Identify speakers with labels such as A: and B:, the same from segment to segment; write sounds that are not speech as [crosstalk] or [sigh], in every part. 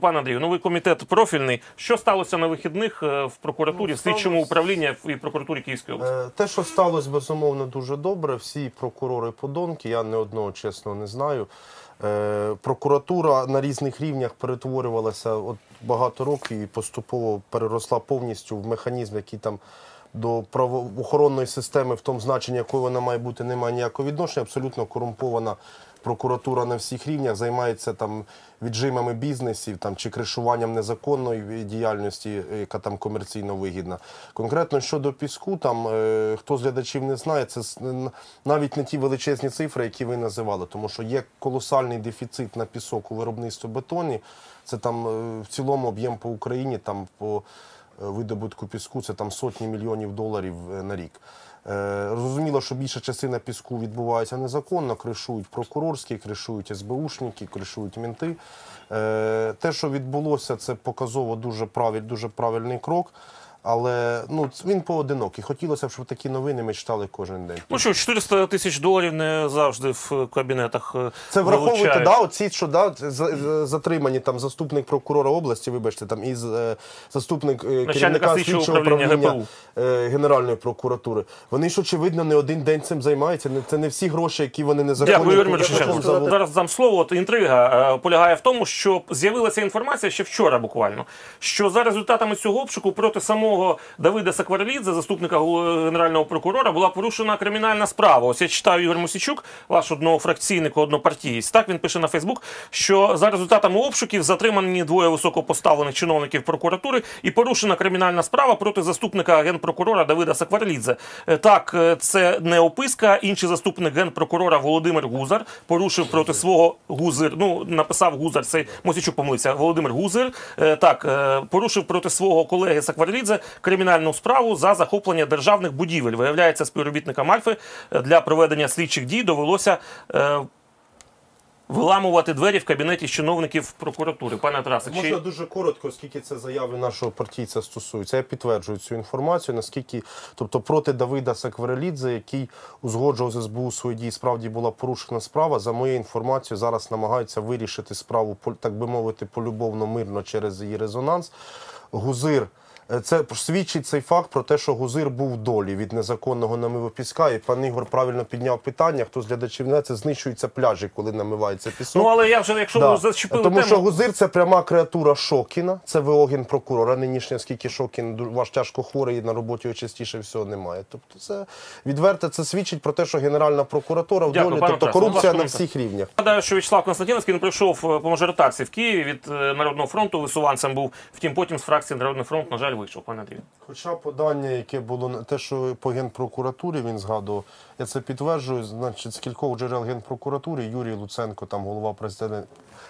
A: Пане Андрію, новий комітет профільний. Що сталося на вихідних е, в прокуратурі,
B: Ну,
A: в слідчому
B: сталося-
A: управлінні і прокуратурі Київської області?
B: Е, Те, що сталося, безумовно, дуже добре. Всі прокурори подонки, я не одного чесно не знаю. Е, Прокуратура на різних рівнях перетворювалася от багато років і поступово переросла повністю в механізм, який там до правоохоронної системи, в тому значенні, якою вона має бути, немає ніякого відношення. Абсолютно корумпована прокуратура на всіх рівнях займається там віджимами бізнесів там чи кришуванням незаконної діяльності, яка там комерційно вигідна. Конкретно щодо піску, там е, хто з глядачів не знає, це навіть не ті величезні цифри, які ви називали, тому що є колосальний дефіцит на пісок у виробництві бетоні. Це там е, в цілому об'єм по Україні там по видобутку піску це там сотні мільйонів доларів е, на рік. Е, Зрозуміло, що більша частина піску відбувається незаконно, кришують прокурорські, кришують СБУшники, кришують мінти. Е, Те, що відбулося, це показово дуже, правиль, дуже правильний крок. Але ну, він поодинокий. Хотілося б, щоб такі новини ми читали кожен день.
A: Ну що, 400 тисяч доларів не завжди в кабінетах. е,
B: Це враховуйте, да, оці, що да, за- за- затримані там заступник прокурора області, вибачте, там із е, заступник е, керівника
A: слідчого управління
B: управління
A: ГПУ.
B: е, Генеральної прокуратури. Вони ж очевидно не один день цим займаються. Це не всі гроші, які вони незаконно
A: Дякую, Юрій Зараз дам слово. От інтрига е, полягає в тому, що з'явилася інформація ще вчора, буквально, що за результатами цього обшуку проти самого Давида Сакварелідзе, заступника генерального прокурора, була порушена кримінальна справа. Ось я читаю Ігор Мосічук, ваш однофракційник, однопартієць. Так він пише на Фейсбук, що за результатами обшуків затримані двоє високопоставлених чиновників прокуратури і порушена кримінальна справа проти заступника генпрокурора Давида Сакварелідзе. Е, Так, е, це не описка. Інший заступник генпрокурора Володимир Гузар порушив проти свого Гузир. Ну написав Гузар. Цей Мосічук помилився. Володимир Гузир. е, Так порушив проти свого колеги Сакварелідзе кримінальну справу за захоплення державних будівель. Виявляється, співробітникам Альфи е, для проведення слідчих дій довелося. е, Виламувати двері в кабінеті чиновників прокуратури. Пане Тарасе,
B: Можна дуже коротко, оскільки це заяви нашого партійця стосуються. Я підтверджую цю інформацію, наскільки, тобто проти Давида Сакварелідзе, який узгоджував з СБУ свої дії, справді була порушена справа. За моєю інформацією, зараз намагаються вирішити справу, так би мовити, полюбовно мирно через її резонанс. Гузир. Е, Це свідчить цей факт про те, що Гузир був в долі від незаконного намиву піска. І пан Ігор правильно підняв питання. Хто з глядачів не це знищуються пляжі, коли намивається пісок.
A: ну але я вже, якщо
B: Да.
A: ви зачепили
B: Тому
A: тему,
B: що Гузир це пряма креатура Шокіна, це виогін прокурора. Нинішня, оскільки Шокін ваш тяжко хворий і на роботі його частіше всього немає. Тобто, це відверто це свідчить про те, що Генеральна прокуратура в
A: Дякую,
B: долі, тобто корупція на всіх рівнях.
A: Нагадаю, що Вячеслав Константіновський не прийшов е, по мажоритарці в Києві від е, Народного фронту. Висуванцем був. Втім, потім з фракції Народний фронт, на жаль, вийшов. Пане Андрію.
B: Хоча подання, яке було на те, що по генпрокуратурі він згадував, я це підтверджую. Значить, з кількох джерел генпрокуратури Юрій Луценко, там голова президент,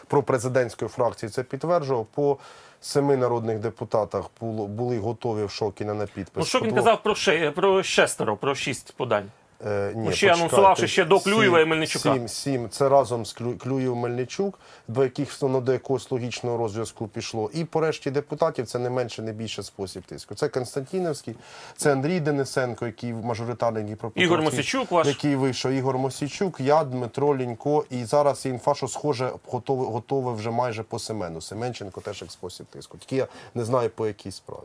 B: пропрезидентської фракції, це підтверджував. По семи народних депутатах були готові в Шокіна на підпис.
A: Ну що він казав про ще про шестеро, про шість подань?
B: Е, ні,
A: Ну, ще
B: почекайте.
A: анонсувавши ще до Клюєва і Мельничука.
B: Сім, сім. Це разом з Клю- Клюєв Мельничук, до яких воно до якогось логічного розв'язку пішло. І по решті депутатів це не менше, не більше спосіб тиску. Це Константінівський, це Андрій Денисенко, який мажоритарний Дніпропетровський,
A: Ігор Мосійчук ваш.
B: який вийшов. Ігор Мосійчук, я, Дмитро Лінько. І зараз є інфа, що схоже готове, готове вже майже по Семену. Семенченко теж як спосіб тиску. Тільки я не знаю по якій справі.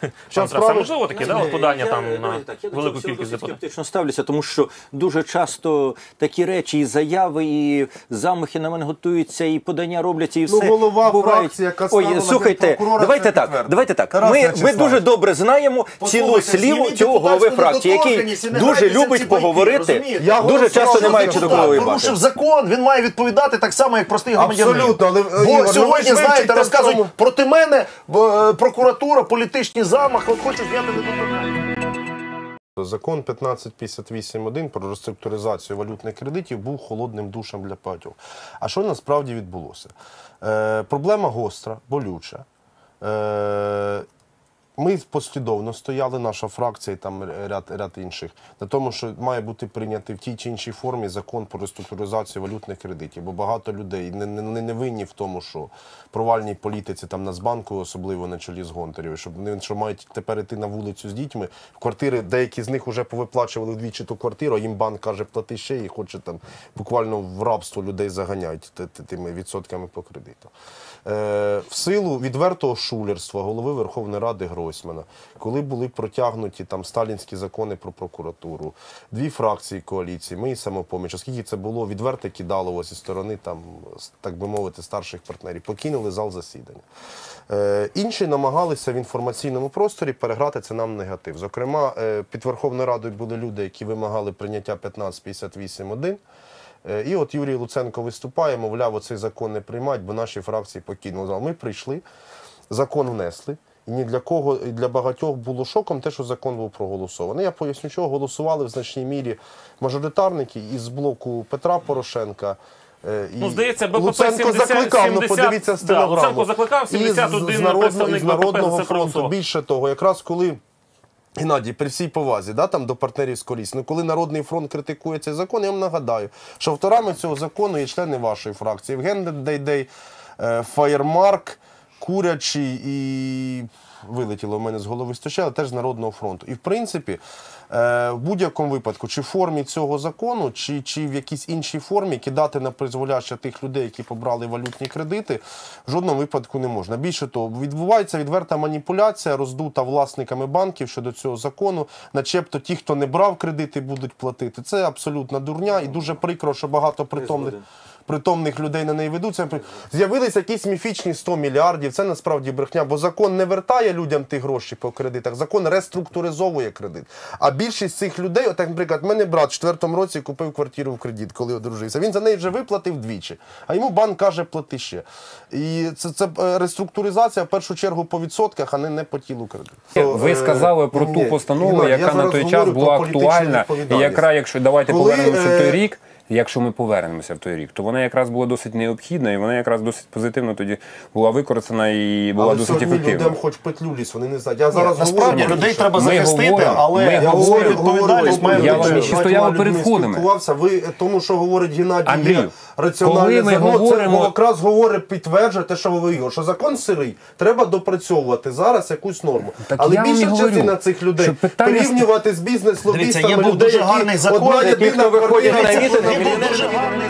A: Пане
B: Щас
A: Тарасе, можливо таке, да, от подання
C: я,
A: там
C: е,
A: на
C: так, я
A: велику кількість депутатів?
C: скептично ставлюся, тому що дуже часто такі речі, і заяви, і замахи на мене готуються, і подання робляться, і все
B: Ну, голова
C: бувають.
B: фракції, яка
C: Ой, слухайте, давайте так. Давайте так.
B: Тарас
C: Ми, ми
B: Вячеславович.
C: дуже добре знаємо цілу
D: Послухайте,
C: сліву
D: зніміть
C: цього голови
D: депутатську
C: фракції, який
D: недоторканність і не
C: дуже
D: грайтеся в
C: любить
D: байки,
C: поговорити,
D: розумієте?
B: Я
C: дуже
B: голосував
C: часто не маючи до кого
D: Порушив закон, він має відповідати так само, як простий громадянин.
B: Абсолютно, але, е, Ігор,
D: Бо
B: ну, ви ж
D: сьогодні, знаєте,
B: вивчите в
D: розказують
B: цьому-
D: проти мене е, прокуратура, політичні замахи, от хочуть зняти недоторканність.
B: Закон 1558.1 про реструктуризацію валютних кредитів був холодним душем для багатьох. А що насправді відбулося? Е, проблема гостра, болюча. Е, Ми послідовно стояли, наша фракція і там ряд, ряд інших, на тому, що має бути прийнятий в тій чи іншій формі закон про реструктуризацію валютних кредитів. Бо багато людей не, не, не, не винні в тому, що провальній політиці там Нацбанку, особливо на чолі з Гонтарєвою, щоб вони що мають тепер іти на вулицю з дітьми. В квартири деякі з них вже повиплачували вдвічі ту квартиру, а їм банк каже, плати ще і хоче там буквально в рабство людей заганяють тими відсотками по кредиту. Е, в силу відвертого шулерства голови Верховної Ради Гройсмана, коли були протягнуті там сталінські закони про прокуратуру, дві фракції коаліції, ми і самопоміч, оскільки це було відверте кидалово зі сторони там, так би мовити, старших партнерів, покинули зал засідання. Е, інші намагалися в інформаційному просторі переграти це нам негатив. Зокрема, е, під Верховною Радою були люди, які вимагали прийняття 1558.1. Е, І от Юрій Луценко виступає, мовляв, оцей закон не приймають, бо наші фракції покинули. Ми прийшли, закон внесли. І ні для кого, і для багатьох було шоком те, що закон був проголосований. Я поясню, чого голосували в значній мірі мажоритарники із блоку Петра Порошенка. е, І
A: Ну, здається, БПП
B: Луценко
A: 70,
B: закликав, ну
A: 70,
B: подивіться
A: да. Луценко закликав,
B: І з-
A: 71
B: з, народного, фронту. Більше того, якраз коли Геннадій, при всій повазі, да, там до партнерів з коліс. Ну, коли Народний фронт критикує цей закон, я вам нагадаю, що авторами цього закону є члени вашої фракції. Євген Дейдей, е, Фаєрмарк, Курячий і вилетіло в мене з голови стачали, теж з Народного фронту. І в принципі, е, в будь-якому випадку, чи в формі цього закону, чи, чи в якійсь іншій формі кидати на призволяще тих людей, які побрали валютні кредити, в жодному випадку не можна. Більше того, відбувається відверта маніпуляція, роздута власниками банків щодо цього закону, начебто ті, хто не брав кредити, будуть платити. Це абсолютна дурня, і дуже прикро, що багато притомних. Притомних людей на неї ведуться. З'явилися якісь міфічні 100 мільярдів. Це насправді брехня, бо закон не вертає людям ті гроші по кредитах, закон реструктуризовує кредит. А більшість цих людей, от, наприклад, мене брат в четвертому році купив квартиру в кредит, коли одружився. Він за неї вже виплатив двічі, а йому банк каже, плати ще. І це, це е, реструктуризація в першу чергу по відсотках, а не, не по тілу кредиту.
E: Ви
B: Е,
E: сказали про ту постанову, яка на той час була актуальна. І якщо давайте повернемося в той
B: е,
E: рік, якщо ми повернемося в той рік, то вона якраз була досить необхідна, і вона якраз досить позитивно тоді була використана і була
B: Але
E: досить ефективна.
B: людям хоч петлю ліс, вони не знають. Я зараз
D: Насправді
B: говорю,
D: людей треба
E: Ми
D: захистити, але
E: ми
B: Я говорю,
D: відповідальність має
E: Я вам ще
B: Багатьма
E: перед входами.
B: спілкувався. Ви тому, що говорить Геннадій, є раціональне
E: ми говоримо-
B: це якраз говорить, підтверджує те, що ви його, що закон сирий, треба допрацьовувати зараз якусь норму.
E: Так
B: Але більша частина цих людей порівнювати з бізнес-лобістами людей, які одна єдина
C: виходить на
D: був дуже гарний.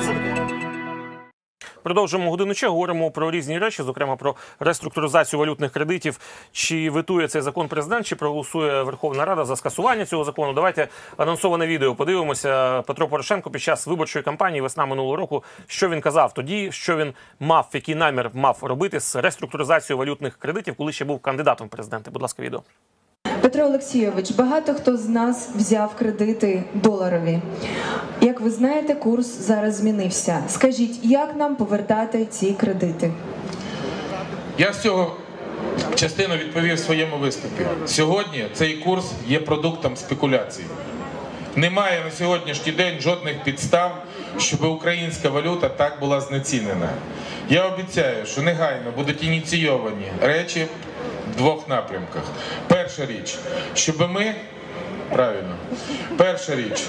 A: Продовжуємо годину ще. Говоримо про різні речі, зокрема про реструктуризацію валютних кредитів. Чи витує цей закон президент, чи проголосує Верховна Рада за скасування цього закону? Давайте анонсоване відео подивимося. Петро Порошенко під час виборчої кампанії весна минулого року. Що він казав тоді, що він мав, який намір мав робити з реструктуризацією валютних кредитів, коли ще був кандидатом в президенти. Будь ласка, відео.
F: Петро Олексійович, багато хто з нас взяв кредити доларові. Як ви знаєте, курс зараз змінився. Скажіть, як нам повертати ці кредити?
G: Я з цього частину відповів в своєму виступі. Сьогодні цей курс є продуктом спекуляцій. Немає на сьогоднішній день жодних підстав, щоб українська валюта так була знецінена. Я обіцяю, що негайно будуть ініційовані речі в двох напрямках. Перша річ, щоб ми правильно, перша річ,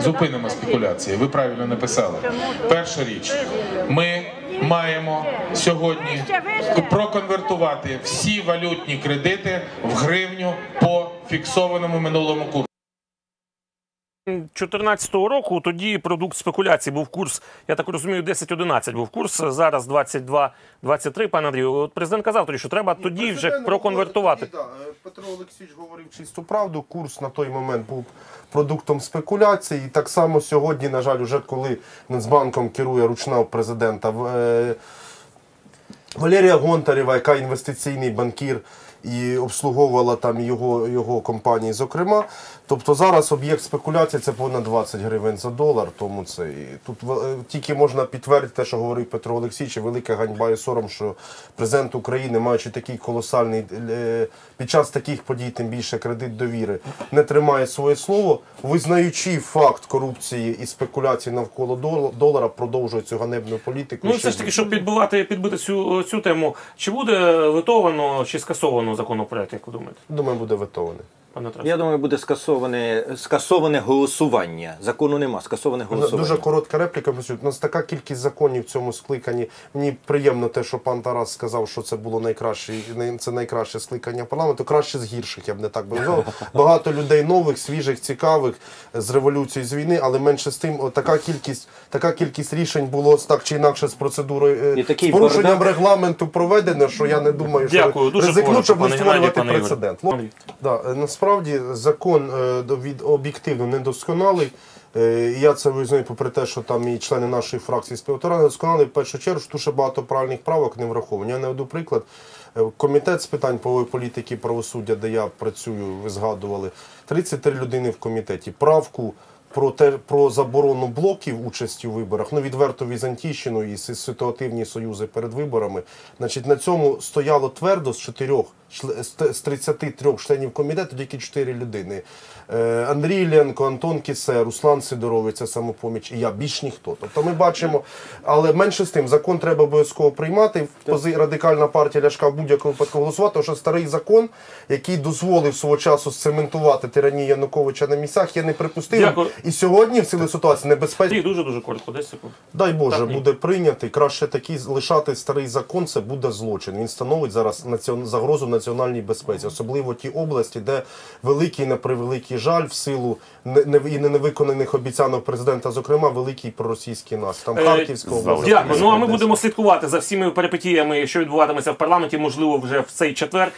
G: зупинимо спекуляції. Ви правильно написали. Перша річ, ми маємо сьогодні проконвертувати всі валютні кредити в гривню по фіксованому минулому курсу.
A: 2014 року тоді продукт спекуляції був курс, я так розумію, 10-11 був курс. Зараз 22-23, пане Андрію. От президент казав тоді, що треба тоді вже проконвертувати.
B: тоді, да, Петро Олексійович говорив чисту правду. Курс на той момент був продуктом спекуляції. І так само сьогодні, на жаль, уже коли Нацбанком керує ручна президента е, Валерія Гонтарєва, яка інвестиційний банкір і обслуговувала там його, його компанії, зокрема. Тобто зараз об'єкт спекуляції це понад 20 гривень за долар. Тому це і тут е, тільки можна підтвердити те, що говорив Петро Олексійович, велика ганьба і сором, що президент України, маючи такий колосальний е, під час таких подій, тим більше кредит довіри, не тримає своє слово, визнаючи факт корупції і спекуляцій навколо долара, продовжує цю ганебну політику.
A: Ну все ж таки, щоб підбивати, підбити цю, цю тему, чи буде витовано чи скасовано даного законопроекту, як ви думаєте,
B: Думаю, буде ветований.
A: Пане Тарасе?
C: Я думаю, буде скасоване, скасоване голосування. Закону нема, скасоване голосування.
B: Дуже коротка репліка. У нас така кількість законів в цьому скликанні. Мені приємно те, що пан Тарас сказав, що це було найкраще, най- це найкраще скликання парламенту. Краще з гірших, я б не так би назвав. [laughs] Багато людей нових, свіжих, цікавих з революції з війни, але менше з тим, о, така кількість, така кількість рішень було так чи інакше з процедурою е, з порушенням
C: бардак.
B: регламенту проведено, що я не думаю, що
A: Дякую, дуже
B: ризикну, щоб не створювати
A: пане
B: прецедент. Да, е, насправді закон е, від об'єктивно недосконалий. Е, Я це визнаю, попри те, що там і члени нашої фракції співавтора недосконалий, в першу чергу, що дуже багато правильних правок не враховані. Я наведу приклад. Е, Комітет з питань правової політики і правосуддя, де я працюю, ви згадували, 33 людини в комітеті. Правку про те про заборону блоків участі у виборах, ну відверто візантійщину і ситуативні союзи перед виборами. Значить, на цьому стояло твердо з чотирьох з 33 членів комітету тільки 4 людини. Е, Андрій Іллєнко, Антон Кісе, Руслан Сидорович, це самопоміч, і я більш ніхто. Тобто ми бачимо, але менше з тим, закон треба обов'язково приймати. Пози радикальна партія Ляшка в будь-якому випадку голосувати, тому що старий закон, який дозволив свого часу сцементувати тиранію Януковича на місцях, є неприпустимим. І сьогодні в силу ситуації небезпечно.
A: Дуже дуже коротко, 10 секунд.
B: Дай Боже,
A: Так,
B: буде прийнятий. Краще такий лишати старий закон. Це буде злочин. Він становить зараз націон... загрозу національній безпеці, особливо ті області, де великий на превеликий жаль, в силу і невиконаних обіцянок президента, зокрема, великий проросійський нас. Там
A: Харківського
B: Харківська область.
A: Дякую. Ну а ми будемо слідкувати за всіми перипетіями, що відбуватиметься в парламенті. Можливо, вже в цей четвер.